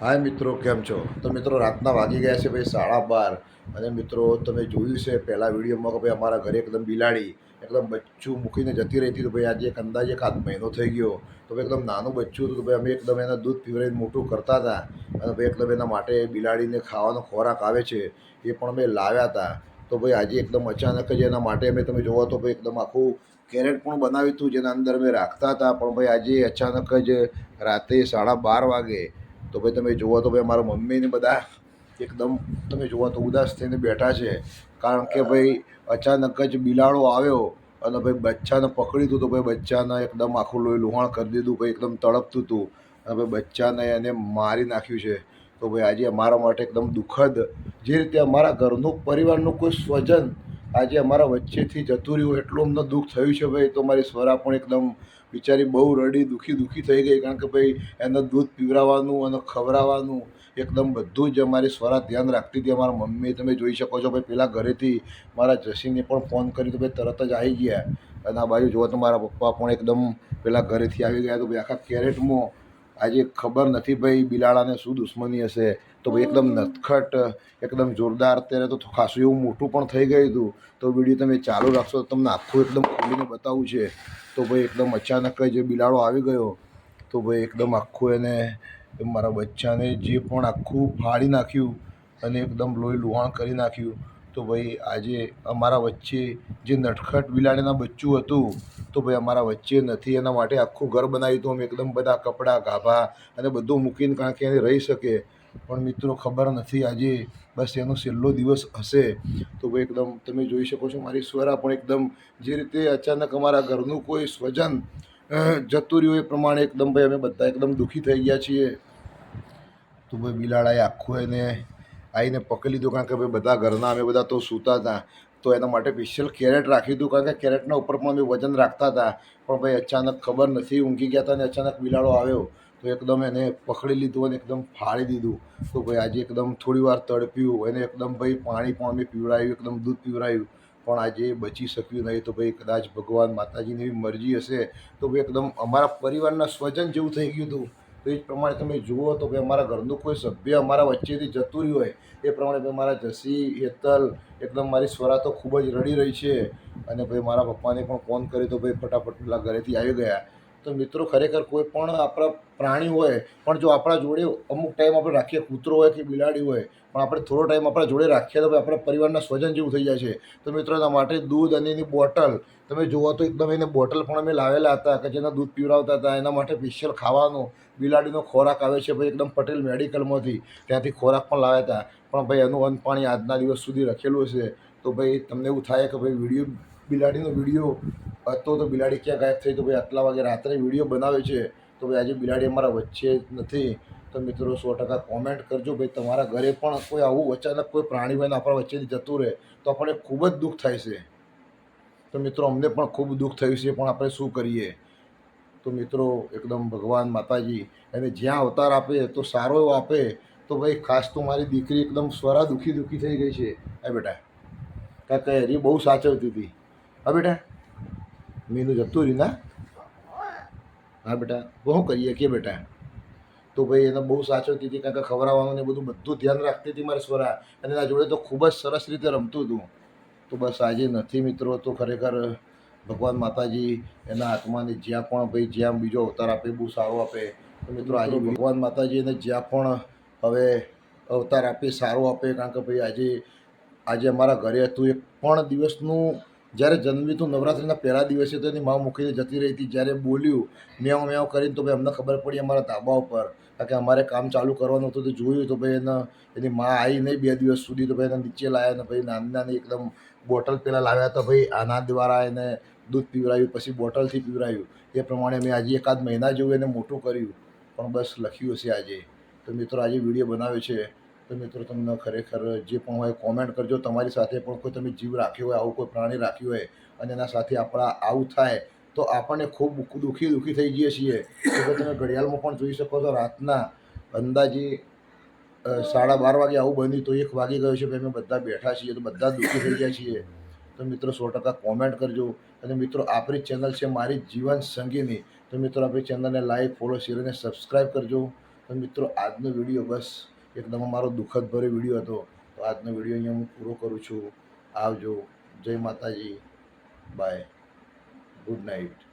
હાય મિત્રો, કેમ છો? તો મિત્રો, રાતના વાગી ગયા છે ભાઈ સાડા બાર. અને મિત્રો, તમે જોયું છે, પહેલાં વિડીયોમાં કે ભાઈ અમારા ઘરે એકદમ બિલાડી, એકદમ બચ્ચું મૂકીને જતી રહી હતી તો ભાઈ આજે એક અંદાજે એક આધ મહિનો થઈ ગયો. તો ભાઈ એકદમ નાનું બચ્ચું હતું તો ભાઈ અમે એકદમ એના દૂધ પીવરાઈને મોટું કરતા હતા. અને ભાઈ એકદમ એના માટે બિલાડીને ખાવાનો ખોરાક આવે છે, એ પણ અમે લાવ્યા હતા. તો ભાઈ આજે એકદમ અચાનક જ એના માટે અમે તમે જોવો તો ભાઈ એકદમ આખું કેરેટ પણ બનાવ્યું હતું, જેના અંદર અમે રાખતા હતા. પણ ભાઈ આજે અચાનક જ રાતે સાડા બાર વાગે તો ભાઈ તમે જુઓ તો ભાઈ મારા મમ્મીને બધા એકદમ તમે જુઓ તો ઉદાસ થઈને બેઠા છે. કારણ કે ભાઈ અચાનક જ બિલાડો આવ્યો અને ભાઈ બચ્ચાને પકડી દીધું તો ભાઈ બચ્ચાને એકદમ આખું લોહી લુહાણ કરી દીધું, ભાઈ એકદમ તડપતું હતું. અને ભાઈ બચ્ચાને એને મારી નાખ્યું છે. તો ભાઈ આજે અમારા માટે એકદમ દુઃખદ જે રીતે અમારા ઘરનું પરિવારનું કોઈ સ્વજન આજે અમારા વચ્ચેથી જતું રહ્યું, એટલું અમને દુઃખ થયું છે ભાઈ. તો મારી સ્વરા પણ એકદમ બિચારી બહુ રડી, દુઃખી દુઃખી થઈ ગઈ. કારણ કે ભાઈ, એને દૂધ પીવડાવવાનું અને ખવડાવવાનું એકદમ બધું જ અમારી સ્વરા ધ્યાન રાખતી હતી. અમારા મમ્મી તમે જોઈ શકો છો ભાઈ, પેલા ઘરેથી મારા જસીને પણ ફોન કર્યો તો ભાઈ, તરત જ આવી ગયા. અને આ બાજુ જુઓ તો મારા પપ્પા પણ એકદમ પેલા ઘરેથી આવી ગયા. તો ભાઈ, આખા કેરેટમાં આજે ખબર નથી ભાઈ, બિલાડાને શું દુશ્મની હશે. તો ભાઈ એકદમ નટખટ એકદમ જોરદાર અત્યારે તો ખાસું એવું મોટું પણ થઈ ગયું હતું. તો વીડિયો તમે ચાલુ રાખશો તો તમને આખું એકદમ ખોલીને બતાવવું છે. તો ભાઈ એકદમ અચાનક જ બિલાડો આવી ગયો. તો ભાઈ એકદમ આખું એને મારા બચ્ચાને જે પણ આખું ફાડી નાખ્યું અને એકદમ લોહી લુહાણ કરી નાખ્યું. તો ભાઈ આજે અમારા વચ્ચે જે નટખટ બિલાડીના બચ્ચું હતું તો ભાઈ અમારા વચ્ચે નથી. એના માટે આખું ઘર બનાવ્યું હતું. અમે એકદમ બધા કપડાં ગાભા અને બધું મૂકીને કારણ કે એને રહી શકે. પણ મિત્રો, ખબર નથી આજે બસ એનો છેલ્લો દિવસ હશે. તો એકદમ તમે જોઈ શકો છો, મારી સ્વરા પણ એકદમ જે રીતે અચાનક અમારા ઘરનું કોઈ સ્વજન જતું રહ્યું એ પ્રમાણે એકદમ ભાઈ અમે બધા એકદમ દુઃખી થઈ ગયા છીએ. તો ભાઈ બિલાડાએ આખું એને આવીને પકડી લીધું, કારણ કે ભાઈ બધા ઘરના, અમે બધા તો સૂતા હતા. તો એના માટે સ્પેશિયલ કેરેટ રાખી દીધું, કારણ કે કેરેટના ઉપર પણ અમે વજન રાખતા હતા. પણ ભાઈ અચાનક ખબર નથી, ઊંઘી ગયા હતા અને અચાનક બિલાડો આવ્યો. તો એકદમ એને પકડી લીધું અને એકદમ ફાળી દીધું. તો ભાઈ આજે એકદમ થોડી વાર તડપ્યું એને એકદમ ભાઈ પાણી પણ અમે પીવડાવ્યું, એકદમ દૂધ પીવડાવ્યું. પણ આજે બચી શક્યું નહીં તો ભાઈ કદાચ ભગવાન માતાજીની મરજી હશે તો ભાઈ એકદમ અમારા પરિવારના સ્વજન જેવું થઈ ગયું હતું. તો એ પ્રમાણે તમે જુઓ તો ભાઈ અમારા ઘરનું કોઈ સભ્ય અમારા વચ્ચેથી જતું રહ્યું હોય, એ પ્રમાણે ભાઈ મારા જસી, હેતલ, એકદમ મારી સ્વરા તો ખૂબ જ રડી રહી છે. અને ભાઈ મારા પપ્પાને પણ ફોન કર્યો તો ભાઈ ફટાફટ પેલા ઘરેથી આવી ગયા. તો મિત્રો ખરેખર કોઈ પણ આપણા પ્રાણી હોય, પણ જો આપણા જોડે અમુક ટાઈમ આપણે રાખીએ, કૂતરો હોય કે બિલાડી હોય, પણ આપણે થોડો ટાઈમ આપણા જોડે રાખીએ તો આપણા પરિવારના સ્વજન જેવું થઈ જાય છે. તો મિત્રો એના માટે દૂધ અને એની બોટલ, તમે જુઓ તો એકદમ એને બોટલ પણ અમે લાવેલા હતા કે જેના દૂધ પીવડાવતા હતા, એના માટે સ્પેશિયલ ખાવાનો બિલાડીનો ખોરાક આવે છે ભાઈ એકદમ પટેલ મેડિકલમાંથી, ત્યાંથી ખોરાક પણ લાવ્યા હતા. પણ ભાઈ એનું અન્ન પાણી આજના દિવસ સુધી રખેલું છે તો ભાઈ તમને એવું થાય કે ભાઈ વીડિયો, બિલાડીનો વીડિયો હતો તો બિલાડી ક્યાં ગાયબ થઈ? તો ભાઈ આટલા વાગે રાત્રે વીડિયો બનાવે છે, તો ભાઈ આજે બિલાડી અમારા વચ્ચે જ નથી. તો મિત્રો સો ટકા કોમેન્ટ કરજો ભાઈ, તમારા ઘરે પણ કોઈ આવું અચાનક કોઈ પ્રાણી બહેન આપણા વચ્ચેથી જતું રહે, તો આપણને ખૂબ જ દુઃખ થાય છે. તો મિત્રો અમને પણ ખૂબ દુઃખ થયું છે, પણ આપણે શું કરીએ? તો મિત્રો એકદમ ભગવાન માતાજી, એને જ્યાં અવતાર આપે, તો સારો એવો આપે. તો ભાઈ ખાસ તો મારી દીકરી એકદમ સ્વરા દુઃખી દુઃખી થઈ ગઈ છે. હા બેટા. કાંઈ એરી બહુ સાચવતી હતી. હા બેટા. મીનું જતું રહ્યું ના? હા બેટા. બહુ કરીએ? કે બેટા? તો ભાઈ એને બહુ સાચવતી હતી કારણ કે ખવડાવવાનું ને બધું બધું ધ્યાન રાખતી હતી મારી સ્વરા. અને એના જોડે તો ખૂબ જ સરસ રીતે રમતું હતું. તો બસ આજે નથી મિત્રો તો ખરેખર ભગવાન માતાજી એના આત્માને જ્યાં પણ ભાઈ જ્યાં બીજો અવતાર આપે બહુ સારો આપે. તો મિત્રો આજે ભગવાન માતાજી એને જ્યાં પણ હવે અવતાર આપે સારો આપે કારણ કે ભાઈ આજે આજે અમારા ઘરે હતું એક પણ દિવસનું જ્યારે જન્મી તો નવરાત્રિના પહેલા દિવસે તો એની મા મૂકીને જતી રહી હતી. જ્યારે બોલ્યું, મેવ મેવ કરીને તો ભાઈ અમને ખબર પડી અમારા ધાબા ઉપર કારણ કે અમારે કામ ચાલુ કરવાનું હતું તો જોયું તો ભાઈ એને, એની મા આવી નહીં બે દિવસ સુધી તો ભાઈ એના નીચે લાવ્યા ને ભાઈ નાની નાની એકદમ બોટલ પહેલાં લાવ્યા હતા ભાઈ. આના દ્વારા એને દૂધ પીવરાયું પછી બોટલથી પીવરાયું એ પ્રમાણે મેં આજે એકાદ મહિના જેવું એને મોટું કર્યું. પણ બસ લખ્યું હશે આજે. તો મિત્રો, આજે વીડિયો બનાવ્યો છે. તો મિત્રો, તમને ખરેખર જે પણ હોય કોમેન્ટ કરજો. તમારી સાથે પણ કોઈ તમે જીવ રાખ્યો હોય, આવું કોઈ પ્રાણી રાખ્યું હોય, અને એના સાથે આપણા આવું થાય, તો આપણને ખૂબ દુઃખી દુઃખી થઈ જઈએ છીએ. તો તમે ઘડિયાળમાં પણ જોઈ શકો છો, રાતના અંદાજે સાડા બાર વાગે આવું બન્યું તો એક વાગી ગયો છે ભાઈ અમે બધા બેઠા છીએ, તો બધા દુઃખી થઈ ગયા છીએ. તો મિત્રો, સો ટકા કોમેન્ટ કરજો. અને મિત્રો, આપણી ચેનલ છે મારી જીવન સંગીની. તો મિત્રો, આપણી ચેનલને લાઈક ફોલો શેર અને સબસ્ક્રાઈબ કરજો. તો મિત્રો, આજનો વીડિયો બસ એકદમ અમારો દુઃખદ ભર્યો વીડિયો હતો. તો આજનો વીડિયો અહીંયા હું પૂરો કરું છું. આવજો. Jai Mataji. Bye. Good night.